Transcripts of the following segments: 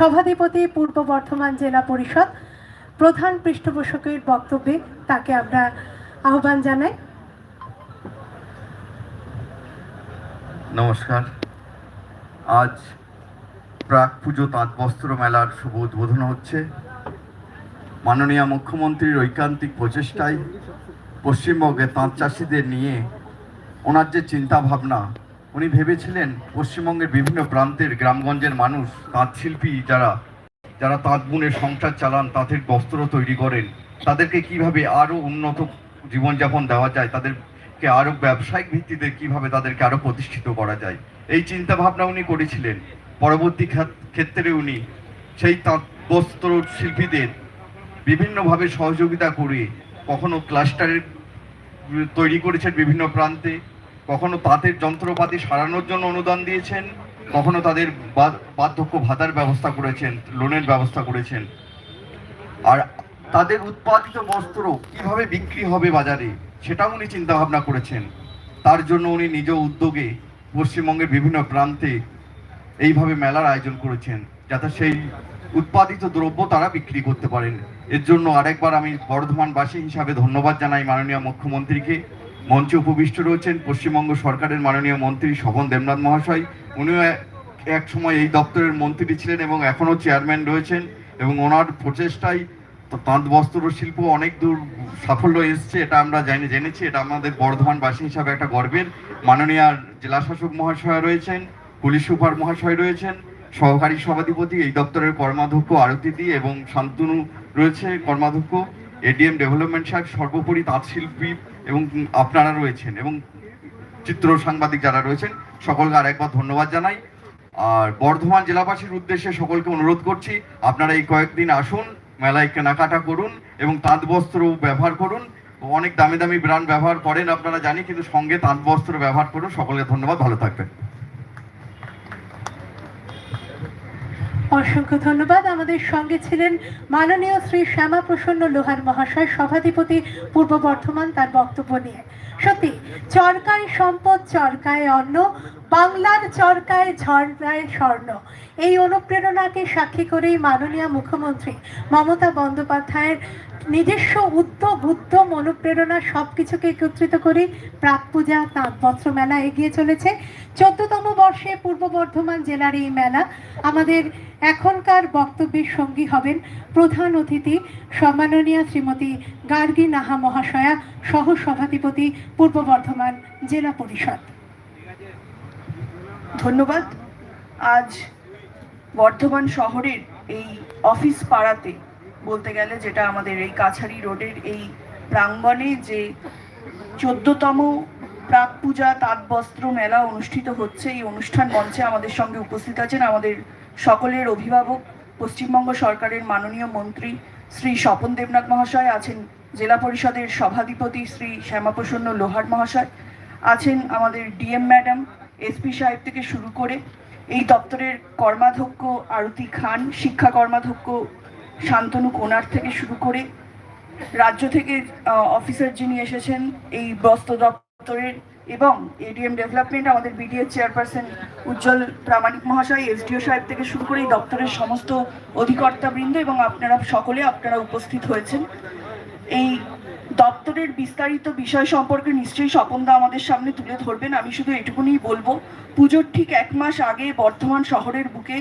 সভাধিপতি, পূর্ব বর্ধমান জেলা পরিষদ প্রধান পৃষ্ঠপোষকের বক্তব্যে তাকে আমরা আহ্বান জানাই। নমস্কার। আজ প্রাক পুজো তাঁত বস্ত্র মেলার শুভ উদ্বোধন হচ্ছে। মাননীয় মুখ্যমন্ত্রীর ঐকান্তিক প্রচেষ্টায় পশ্চিমবঙ্গে তাঁত চাষিদের নিয়ে ওনার যে চিন্তা ভাবনা উনি ভেবেছিলেন পশ্চিমবঙ্গের বিভিন্ন প্রান্তের গ্রামগঞ্জের মানুষ, তাঁত শিল্পী যারা যারা তাঁত বুনে সংসার চালান, তাঁতের বস্ত্র তৈরি করেন, তাদেরকে কীভাবে আরও উন্নত জীবনযাপন দেওয়া যায়, তাদেরকে আরও ব্যবসায়িক ভিত্তিতে কীভাবে তাদেরকে আরও প্রতিষ্ঠিত করা যায়, এই চিন্তা ভাবনা উনি করেছিলেন। পরবর্তী ক্ষেত- ক্ষেত্রে উনি সেই তাঁত বস্ত্র শিল্পীদের বিভিন্নভাবে সহযোগিতা করে কখনো ক্লাস্টারের তৈরি করেছেন বিভিন্ন প্রান্তে কখনো তাঁতের যন্ত্রপাতি সারানোর জন্য অনুদান দিয়েছেন, কখনো তাদের বার্ধক্য ভাতার ব্যবস্থা করেছেন, লোনের ব্যবস্থা করেছেন। আর তাদের উৎপাদিত বস্ত্র কীভাবে বিক্রি হবে বাজারে, সেটাও উনি চিন্তা ভাবনা করেছেন। তার জন্য উনি নিজ উদ্যোগে পশ্চিমবঙ্গের বিভিন্ন প্রান্তে এইভাবে মেলার আয়োজন করেছেন, যাতে সেই উৎপাদিত দ্রব্য তারা বিক্রি করতে পারেন। এর জন্য আরেকবার আমি বর্ধমানবাসী হিসাবে ধন্যবাদ জানাই মাননীয় মুখ্যমন্ত্রীকে। মঞ্চে উপবিষ্ট রয়েছেন পশ্চিমবঙ্গ সরকারের মাননীয় মন্ত্রী স্বপন দেবনাথ মহাশয়। উনিও এক- সময় এই দপ্তরের মন্ত্রী ছিলেন এবং এখনও চেয়ারম্যান রয়েছেন এবং ওনার প্রচেষ্টায় তাঁত, বস্ত্র, শিল্প অনেক দূর সাফল্য এসছে, এটা আমরা জানি, জেনেছি। এটা আমাদের বর্ধমানবাসী হিসাবে একটা গর্বের। মাননীয় জেলা শাসক মহাশয় রয়েছেন, পুলিশ সুপার মহাশয় রয়েছেন, সহকারী সভাধিপতি, এই দপ্তরের কর্মাধ্যক্ষ আরতিদি এবং শান্তনু রয়েছে কর্মাধ্যক্ষ। এডিএম ডেভেলপমেন্ট সাহেব সর্বোপরি তাঁত শিল্পী এবং আপনারা রয়েছেন এবং চিত্র সাংবাদিক যারা রয়েছেন, সকলকে আরেকবার ধন্যবাদ জানাই। আর বর্ধমান জেলাবাসীর উদ্দেশ্যে সকলকে অনুরোধ করছি, আপনারা এই কয়েকদিন আসুন, মেলায় কেনাকাটা করুন এবং তাঁত বস্ত্র ব্যবহার করুন। অনেক দামি দামি ব্র্যান্ড ব্যবহার করেন আপনারা জানি, কিন্তু সঙ্গে তাঁত বস্ত্র ব্যবহার করুন। সকলকে ধন্যবাদ, ভালো থাকবেন। অসংখ্য ধন্যবাদ। আমাদের সঙ্গে ছিলেন মাননীয় শ্রী শ্যামা প্রসন্ন লোহার মহাশয়, সভাধিপতি, পূর্ব বর্ধমান তার বক্তব্য নিয়ে। সত্যি, চরকায় সম্পদ, চরকায় অন্ন, বাংলার চরকায় ঝর্ণায় স্বর্ণ। এই অনুপ্রেরণাকে সাক্ষী করেই মাননীয় মুখ্যমন্ত্রী মমতা বন্দ্যোপাধ্যায়ের নিজস্ব উদ্যোগ উদ্যম অনুপ্রেরণা সব কিছুকে একত্রিত করে প্রাক পূজা, তাঁত বস্ত্র মেলা এগিয়ে চলেছে। চোদ্দতম বর্ষে পূর্ব বর্ধমান জেলার এই মেলা আমাদের এখনকার বক্তব্যের সঙ্গী হবেন প্রধান অতিথি সম্মাননীয় শ্রীমতী গার্গী নাহা মহাশয়া সহ সভাধিপতি পূর্ব বর্ধমান জেলা পরিষদ। ধন্যবাদ। আজ বর্ধমান শহরের এই অফিস পাড়াতে বলতে গেলে যেটা আমাদের এই কাছারি রোডের এই প্রাঙ্গণে যে চোদ্দতম প্রাক পূজা তাঁতবস্ত্র মেলা অনুষ্ঠিত হচ্ছে, এই অনুষ্ঠান মঞ্চে আমাদের সঙ্গে উপস্থিত আছেন আমাদের সকলের অভিভাবক, পশ্চিমবঙ্গ সরকারের মাননীয় মন্ত্রী শ্রী স্বপন দেবনাথ মহাশয়, আছেন জেলা পরিষদের সভাধিপতি শ্রী শ্যামাপ্রসন্ন লোহার মহাশয়, আছেন আমাদের ডিএম ম্যাডাম এসপি সাহেব থেকে শুরু করে এই দপ্তরের কর্মাধ্যক্ষ আরতি খান, শিক্ষা কর্মাধ্যক্ষ শান্তনু কোনার থেকে শুরু করে রাজ্য থেকে অফিসার যিনি এসেছেন এই বস্ত্র দপ্তরের এবং এডিএম ডেভেলপমেন্ট আমাদের বিডিএ চেয়ারপারসন উজ্জ্বল প্রামাণিক মহাশয় এসডিও সাহেব থেকে শুরু করে এই দপ্তরের সমস্ত অধিকর্তাবৃন্দ এবং আপনারা সকলে, আপনারা উপস্থিত হয়েছেন। এই দপ্তরের বিস্তারিত বিষয় সম্পর্কে নিশ্চয়ই স্বপনদা আমাদের সামনে তুলে ধরবেন। আমি শুধু এটুকুনি বলব, পুজোর ঠিক এক মাস আগে বর্ধমান শহরের বুকে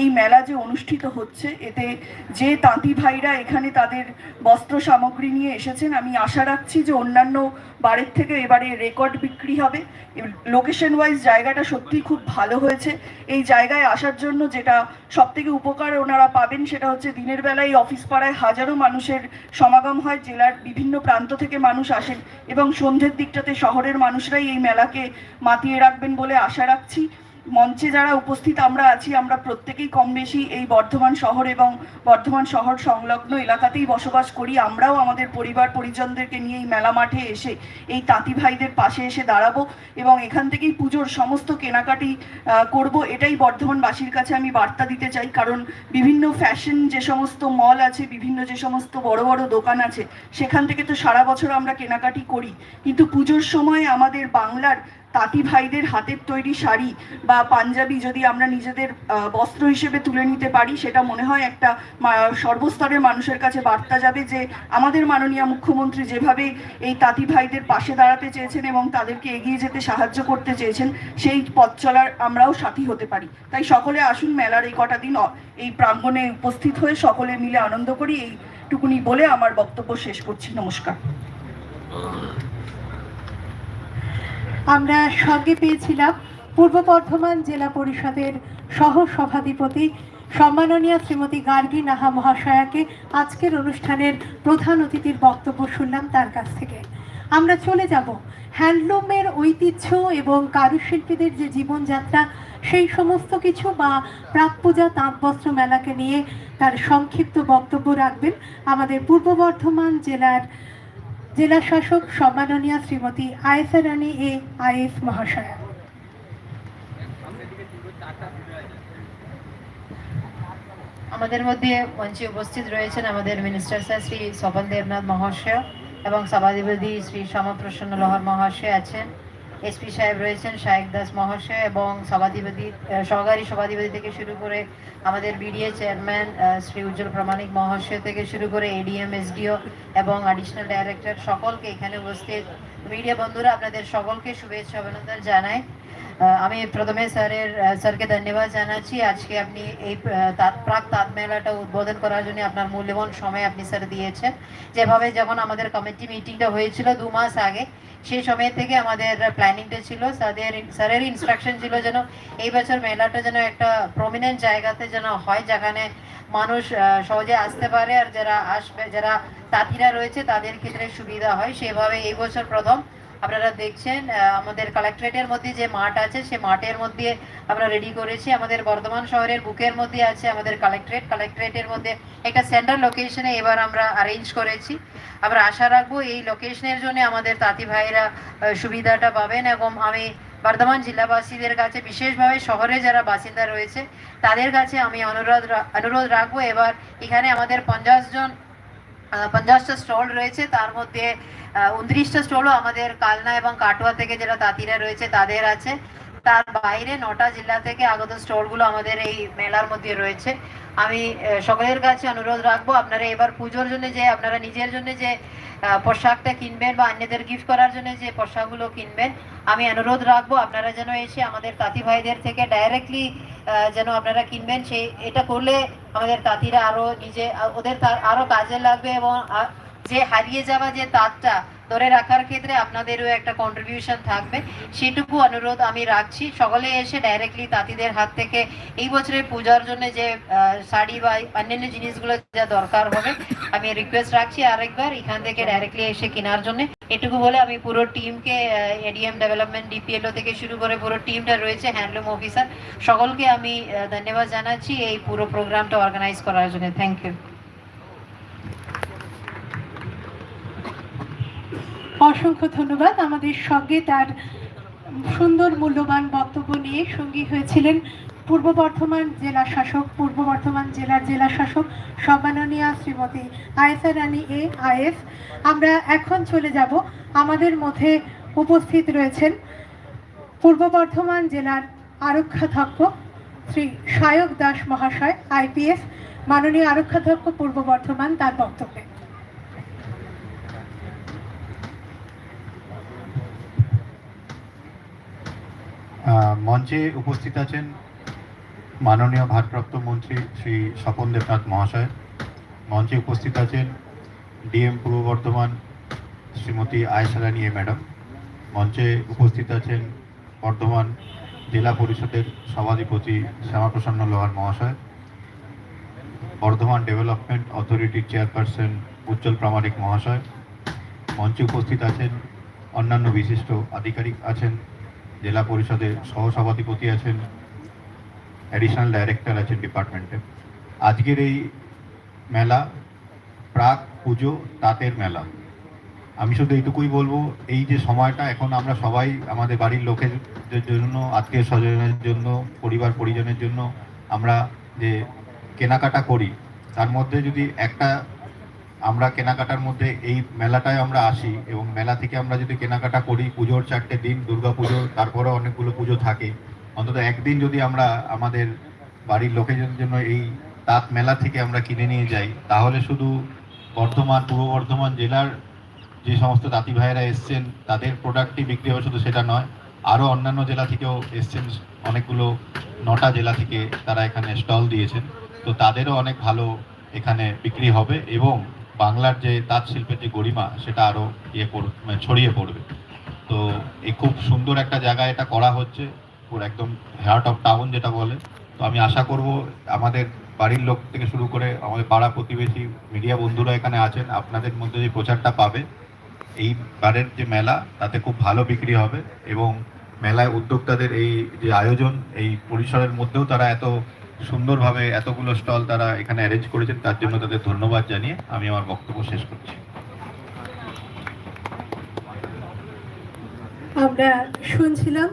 এই মেলা যে অনুষ্ঠিত হচ্ছে, এতে যে তাঁতি ভাইরা এখানে তাদের বস্ত্র সামগ্রী নিয়ে এসেছেন, আমি আশা রাখছি যে অন্যান্য বারের থেকে এবারে রেকর্ড বিক্রি হবে। লোকেশন ওয়াইজ জায়গাটা সত্যিই খুব ভালো হয়েছে। এই জায়গায় আসার জন্য যেটা সব থেকে উপকার ওনারা পাবেন সেটা হচ্ছে দিনের বেলায় অফিস পাড়ায় হাজারো মানুষের সমাগম হয়, জেলার বিভিন্ন প্রান্ত থেকে মানুষ আসেন এবং সন্ধ্যের দিকটাতে শহরের মানুষরাই এই মেলাকে মাতিয়ে রাখবেন বলে আশা রাখছি। মঞ্চে যারা উপস্থিত, আমরা আছি, আমরা প্রত্যেকেই কম বেশি এই বর্ধমান শহর এবং বর্ধমান শহর সংলগ্ন এলাকাতেই বসবাস করি। আমরাও আমাদের পরিবার, পরিজনদেরকে নিয়ে এই মেলা মাঠে এসে, এই তাঁতি ভাইদের পাশে এসে দাঁড়াবো এবং এখান থেকেই পুজোর সমস্ত কেনাকাটি করব। এটাই বর্ধমানবাসীর কাছে আমি বার্তা দিতে চাই, কারণ বিভিন্ন ফ্যাশন যে সমস্ত মল আছে, বিভিন্ন যে সমস্ত বড় বড় দোকান আছে, সেখান থেকে তো সারা বছর আমরা কেনাকাটি করি। কিন্তু পুজোর সময় আমাদের বাংলার তাঁতি ভাইদের হাতের তৈরি শাড়ি বা পাঞ্জাবি যদি আমরা নিজেদের বস্ত্র হিসেবে তুলে নিতে পারি, সেটা মনে হয় একটা সর্বস্তরের মানুষের কাছে বার্তা যাবে যে আমাদের মাননীয় মুখ্যমন্ত্রী যেভাবে এই তাঁতি ভাইদের পাশে দাঁড়াতে চেয়েছেন এবং তাদেরকে এগিয়ে যেতে সাহায্য করতে চেয়েছেন, সেই পথ চলার আমরাও সাথী হতে পারি। তাই সকলে আসুন মেলার এই কটা দিন এই প্রাঙ্গণে উপস্থিত হয়ে সকলে মিলে আনন্দ করি, এইটুকুনি বলে আমার বক্তব্য শেষ করছি। নমস্কার। আমরা সঙ্গে পেয়েছিলাম পূর্ব বর্ধমান জেলা পরিষদের সহ সভাধিপতি সম্মাননীয় শ্রীমতী গার্গী নাহা মহাশয়াকে আজকের অনুষ্ঠানের প্রধান অতিথির বক্তব্য শুনলাম তার কাছ থেকে। আমরা চলে যাব হ্যান্ডলুমের ঐতিহ্য এবং কারুশিল্পীদের যে জীবনযাত্রা, সেই সমস্ত কিছু বা প্রাক পূজা তাঁতবস্ত্র মেলাকে নিয়ে তার সংক্ষিপ্ত বক্তব্য রাখবেন আমাদের পূর্ব বর্ধমান জেলার জেলা শাসক সম্মাননীয় Shrimati Ayesha Rani A I S মহাশয়া। আমাদের মধ্যে মঞ্চে উপস্থিত রয়েছেন আমাদের মিনিস্টার স্যার শ্রী স্বপন দেবনাথ মহাশয় এবং সভাধিপতি শ্রী শ্যামাপ্রসন্ন লোহার মহাশয় আছেন। এসপি সাহেব রয়েছেন শাহেক দাস মহাশয় এবং সভাধিপতি সহকারী সভাধিপতি থেকে শুরু করে আমাদের বিডিএ চেয়ারম্যান শ্রী উজ্জ্বল প্রামাণিক মহাশয় থেকে শুরু করে এডিএম এসডিও এবং অ্যাডিশনাল ডাইরেক্টর সকলকে এখানে উপস্থিত। মিডিয়া বন্ধুরা আপনাদের সকলকে শুভেচ্ছা অভিনন্দন আহ, আমি প্রথমে স্যারের স্যারকে ধন্যবাদ জানাচ্ছি। আজকে আপনি এই প্রাক তাঁত মেলাটা উদ্বোধন করার জন্য আপনার মূল্যবান সময় আপনি স্যার দিয়েছেন। যেভাবে যখন আমাদের কমিটি মিটিংটা হয়েছিল দু মাস আগে, সেই সময় থেকে আমাদের প্ল্যানিংটা ছিল। স্যারের স্যারের ইনস্ট্রাকশন ছিল যেন এই বছর মেলাটা যেন একটা প্রমিনেন্ট জায়গাতে যেন হয়, যেখানে মানুষ সহজে আসতে পারে আর যারা আসবে, যারা তাঁতিরা রয়েছে তাদের ক্ষেত্রে সুবিধা হয়। সেভাবে এই বছর প্রথম আপনারা দেখছেন আমাদের কালেক্টরেটের মধ্যে যে মাঠ আছে, সে মাঠের মধ্যে আমরা রেডি করেছি। আমাদের বর্ধমান শহরের বুকের মধ্যে আছে আমাদের কালেক্টরেট কালেক্টরেটের মধ্যে একটা সেন্ট্রাল লোকেশনে এবার আমরা অ্যারেঞ্জ করেছি। আমরা আশা রাখব এই লোকেশনের জন্য আমাদের তাঁতি ভাইরা সুবিধাটা পাবেন এবং আমি বর্ধমান জেলাবাসীদের কাছে, বিশেষভাবে শহরে যারা বাসিন্দা রয়েছে, তাদের কাছে আমি অনুরোধ অনুরোধ রাখব। এবার এখানে আমাদের পঞ্চাশ জন পঞ্চাশটা স্টল রয়েছে। তার মধ্যে উনত্রিশটা স্টলও আমাদের কালনা এবং কাটোয়া থেকে যারা তাঁতিরা রয়েছে, তাদের আছে। তার বাইরে নটা জেলা থেকে আগত স্টলগুলো আমাদের এই মেলার মধ্যে রয়েছে। আমি সকলের কাছে অনুরোধ রাখব, আপনারা এবার পুজোর জন্য যে, আপনারা নিজের জন্য যে পোশাকটা কিনবেন বা অন্যদের গিফট করার জন্য যে পোশাকগুলো কিনবেন, আমি অনুরোধ রাখব, আপনারা যেন এসে আমাদের তাঁতি ভাইদের থেকে ডাইরেক্টলি যেন আপনারা কিনবেন সেই এটা করলে আমাদের তাঁতিরা আরও নিজে ওদের তা- আরও কাজে লাগবে এবং যে হারিয়ে যাওয়া যে তাঁতটা ধরে রাখার ক্ষেত্রে আপনাদেরও একটা কন্ট্রিবিউশন থাকবে। সেটুকু অনুরোধ আমি রাখছি। সকলে এসে ডাইরেক্টলি তাঁতিদের হাত থেকে এই বছরের পূজার জন্য যে শাড়ি বা অন্যান্য জিনিসগুলো যা দরকার হবে, আমি রিকোয়েস্ট রাখছি আরেকবার এখান থেকে ডাইরেক্টলি এসে কেনার জন্য। এটুকু বলে আমি পুরো টিমকে এডিএম ডেভেলপমেন্ট ডিপিএলও থেকে শুরু করে পুরো টিমটা রয়েছে হ্যান্ডলুম অফিসার সকলকে আমি ধন্যবাদ জানাচ্ছি। এই পুরো প্রোগ্রামটা অর্গানাইজ করার জন্য। থ্যাংক ইউ অসংখ্য ধন্যবাদ। আমাদের সঙ্গে তার সুন্দর মূল্যবান বক্তব্য নিয়ে সঙ্গী হয়েছিলেন পূর্ব বর্ধমান জেলা শাসক, পূর্ব বর্ধমান জেলার জেলা শাসক সম্মাননীয় Shrimati Ayesha Rani A I S আমরা এখন চলে যাব। আমাদের মধ্যে উপস্থিত রয়েছেন পূর্ব বর্ধমান জেলার আরক্ষাধ্যক্ষ শ্রী সায়ক দাস মহাশয়, আইপিএস। মাননীয় আরক্ষাধ্যক্ষ পূর্ব বর্ধমান তার বক্তব্যে। মঞ্চে উপস্থিত আছেন মাননীয় ভারপ্রাপ্ত মন্ত্রী শ্রী স্বপন দেবনাথ মহাশয়। মঞ্চে উপস্থিত আছেন ডিএম পূর্ব বর্ধমান শ্রীমতী আয়সারানী এ ম্যাডাম। মঞ্চে উপস্থিত আছেন বর্ধমান জেলা পরিষদের সভাধিপতি শ্যামাপ্রসন্ন লোহার মহাশয়। বর্ধমান ডেভেলপমেন্ট অথরিটির চেয়ারপারসন উজ্জ্বল প্রামাণিক মহাশয়। মঞ্চে উপস্থিত আছেন অন্যান্য বিশিষ্ট আধিকারিক আছেন জেলা পরিষদের সহসভাধিপতি আছেন অ্যাডিশনাল ডাইরেক্টর আছেন ডিপার্টমেন্টে আজকের এই মেলা, প্রাক পুজো, তাঁতের মেলা। আমি শুধু এইটুকুই বলব, এই যে সময়টা এখন আমরা সবাই আমাদের বাড়ির লোকেদের জন্য আত্মীয় স্বজনের জন্য, পরিবার পরিজনের জন্য আমরা যে কেনাকাটা করি, তার মধ্যে যদি একটা আমরা কেনাকাটার মধ্যে এই মেলাটায় আমরা আসি এবং মেলা থেকে আমরা যদি কেনাকাটা করি, পুজোর চারটে দিন, দুর্গা পুজো তারপরে অনেকগুলো পুজো থাকে। অন্তত একদিন যদি আমরা আমাদের বাড়ির লোকেদের জন্য এই তাঁত মেলা থেকে আমরা কিনে নিয়ে যাই, তাহলে শুধু বর্ধমান, পূর্ব বর্ধমান জেলার যে সমস্ত তাঁতি ভাইয়েরা এসছেন, তাদের প্রোডাক্টই বিক্রি হবে শুধু সেটা নয়, আরও অন্যান্য জেলা থেকেও এসছেন, অনেকগুলো নটা জেলা থেকে তারা এখানে স্টল দিয়েছেন। তো তাদেরও অনেক ভালো এখানে বিক্রি হবে এবং বাংলার যে তাঁত শিল্পের যে গরিমা, সেটা আরও ইয়ে মানে ছড়িয়ে পড়বে। তো এই খুব সুন্দর একটা জায়গায় এটা করা হচ্ছে পুরো একদম হার্ট অফ টাউন যেটা বলে। তো আমি আশা করব আমাদের বাড়ির লোক থেকে শুরু করে আমাদের পাড়া প্রতিবেশী মিডিয়া বন্ধুরা এখানে আছেন, আপনাদের মধ্যে যে প্রচারটা পাবে, এই বারের যে মেলা, তাতে খুব ভালো বিক্রি হবে এবং মেলায় উদ্যোক্তাদের এই যে আয়োজন, এই পরিসরের মধ্যেও তারা এত সুন্দরভাবে এতগুলো স্টল তারা এখানে অ্যারেঞ্জ করেছেন, তার জন্য তাদের ধন্যবাদ জানিয়ে আমি আমার বক্তব্য শেষ করছি। আমরা শুনছিলাম